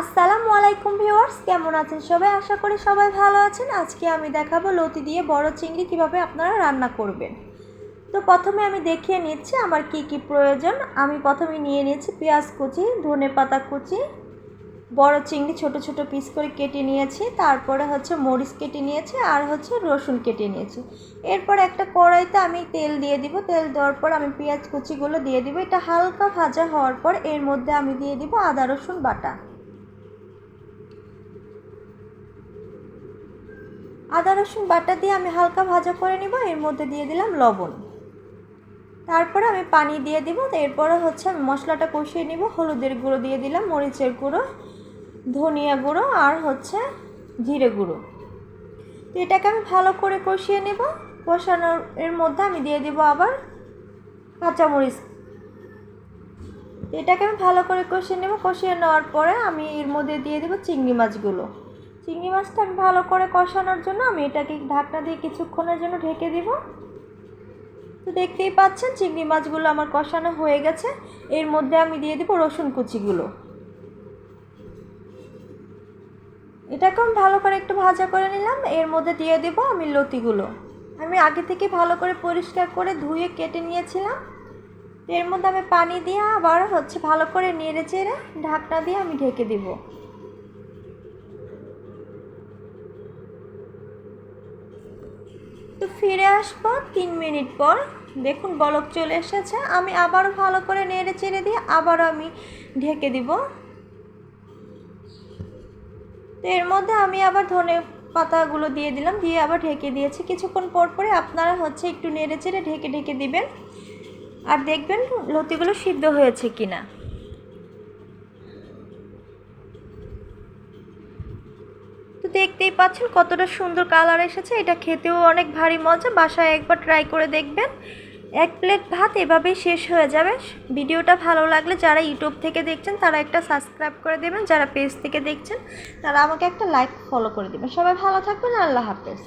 আসসালামু আলাইকুম ভিউয়ার্স, কেমন আছেন সবাই? আশা করি সবাই ভালো আছেন। আজকে আমি দেখাবো লতি দিয়ে বড় চিংড়ি কীভাবে আপনারা রান্না করবেন। তো প্রথমে আমি দেখিয়ে নিচ্ছি আমার কি কি প্রয়োজন। আমি প্রথমে নিয়ে নিয়েছি পেঁয়াজ কুচি, ধনে পাতা কুচি, বড় চিংড়ি ছোট ছোট পিস করে কেটে নিয়েছি, তারপরে হচ্ছে মরিচ কেটে নিয়েছি, আর হচ্ছে রসুন কেটে নিয়েছি। এরপর একটা কড়াইতে আমি তেল দিয়ে দিব। তেল দেওয়ার পর আমি পেঁয়াজ কুচিগুলো দিয়ে দিব। এটা হালকা ভাজা হওয়ার পর এর মধ্যে আমি দিয়ে দিব আদা রসুন বাটা। আদা, রসুন বাটা দিয়ে আমি হালকা ভাজা করে নিব। এর মধ্যে দিয়ে দিলাম লবণ। তারপরে আমি পানি দিয়ে দিব। এরপরে হচ্ছে আমি মশলাটা কষিয়ে নিব। হলুদের গুঁড়ো দিয়ে দিলাম, মরিচের গুঁড়ো, ধনিয়া গুঁড়ো আর হচ্ছে জিরে গুঁড়ো। তো এটাকে আমি ভালো করে কষিয়ে নেব। কষানোর এর মধ্যে আমি দিয়ে দিব আবার কাঁচামরিচ। এটাকে আমি ভালো করে কষিয়ে নেব। কষিয়ে নেওয়ার পরে আমি এর মধ্যে দিয়ে দেবো চিংড়ি মাছগুলো। চিংড়ি মাছটা ভালো করে কষানোর জন্য আমি এটাকে ঢাকনা দিয়ে কিছুক্ষণের জন্য ঢেকে দিব। তো দেখতেই পাচ্ছেন, চিংড়ি মাছগুলো আমার কষানো হয়ে গেছে। এর মধ্যে আমি দিয়ে দেবো রসুন কুচিগুলো। এটাকে আমি ভালো করে একটু ভাজা করে নিলাম। এর মধ্যে দিয়ে দেবো আমি লতিগুলো। আমি আগে থেকে ভালো করে পরিষ্কার করে ধুয়ে কেটে নিয়েছিলাম। এর মধ্যে আমি পানি দিয়ে আবার হচ্ছে ভালো করে নেড়ে চেড়ে ঢাকনা দিয়ে আমি ঢেকে দিব। তো ফিরে আসব তিন মিনিট পর। দেখুন, বলক চলে এসেছে। আমি আবারও ভালো করে নেড়ে চেড়ে দিয়ে আবারও আমি ঢেকে দিব। তো এর মধ্যে আমি আবার ধনে পাতাগুলো দিয়ে দিলাম, দিয়ে আবার ঢেকে দিয়েছি। কিছুক্ষণ পর পরে আপনারা হচ্ছে একটু নেড়ে চেড়ে ঢেকে ঢেকে দিবেন। আর দেখবেন লতিগুলো সিদ্ধ হয়েছে কিনা তো দেখতেই পাচ্ছেন কতটা সুন্দর কালার এসেছে। এটা খেতেও অনেক ভারী মজা। বাসায় একবার ট্রাই করে দেখবেন। এক প্লেট ভাত এভাবেই শেষ হয়ে যাবে। ভিডিওটা ভালো লাগলে যারা ইউটিউব থেকে দেখছেন, তারা একটা সাবস্ক্রাইব করে দেবেন। যারা পেজ থেকে দেখছেন, তারা আমাকে একটা লাইক ফলো করে দেবেন। সবাই ভালো থাকবেন। আল্লাহ হাফেজ।